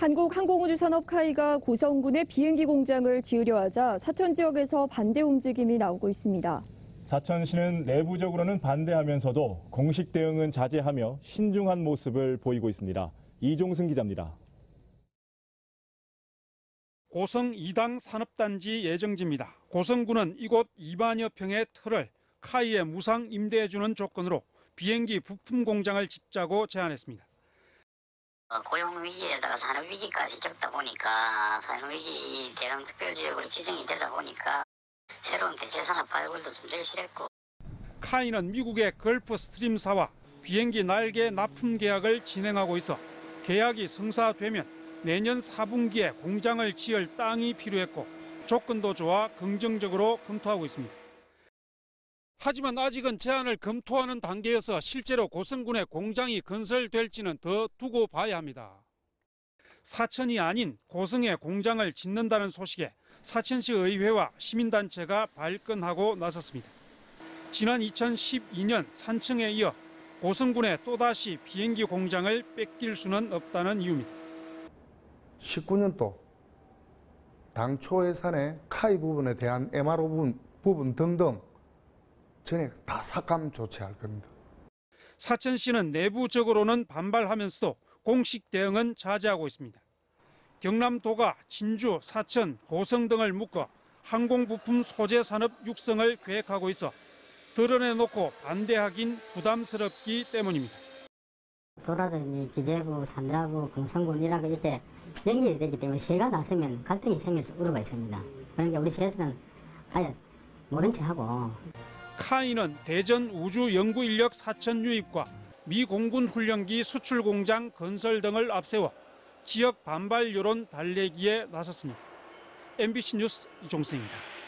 한국항공우주산업 카이가 고성군에 비행기 공장을 지으려 하자 사천 지역에서 반대 움직임이 나오고 있습니다. 사천시는 내부적으로는 반대하면서도 공식 대응은 자제하며 신중한 모습을 보이고 있습니다. 이종승 기자입니다. 고성 2당 산업단지 예정지입니다. 고성군은 이곳 2만여 평의 틀을 카이에 무상 임대해주는 조건으로 비행기 부품 공장을 짓자고 제안했습니다. 어, 고용 위기에다가 산업 위기까지 겪다 보니까 산업 위기 대응 특별지역으로 지정이 되다 보니까 새로운 대체 산업 발굴도 좀 절실했고 카이는 미국의 걸프 스트림사와 비행기 날개 납품 계약을 진행하고 있어 계약이 성사되면 내년 4분기에 공장을 지을 땅이 필요했고 조건도 좋아 긍정적으로 검토하고 있습니다. 하지만 아직은 제안을 검토하는 단계여서 실제로 고성군에 공장이 건설될지는 더 두고 봐야 합니다. 사천이 아닌 고성에 공장을 짓는다는 소식에 사천시 의회와 시민단체가 발끈하고 나섰습니다. 지난 2012년 산청에 이어 고성군에 또다시 비행기 공장을 뺏길 수는 없다는 이유입니다. 19년도 당초 예산의 카이 부분에 대한 MRO 부분, 부분 등등 전액 다 삭감 조치할 겁니다. 사천시는 내부적으로는 반발하면서도 공식 대응은 자제하고 있습니다. 경남도가 진주, 사천, 고성 등을 묶어 항공부품 소재 산업 육성을 계획하고 있어 드러내놓고 반대하긴 부담스럽기 때문입니다. 도라든지 기재부, 산자부, 공성군 이라고 이렇게 연결이 되기 때문에 시가 나서면 갈등이 생길 우려가 있습니다. 그러니까 우리 시에서는 아예 모른 체 하고 카이는 대전 우주 연구 인력 사천 유입과 미 공군 훈련기 수출 공장 건설 등을 앞세워 지역 반발 여론 달래기에 나섰습니다. MBC 뉴스 이종승입니다.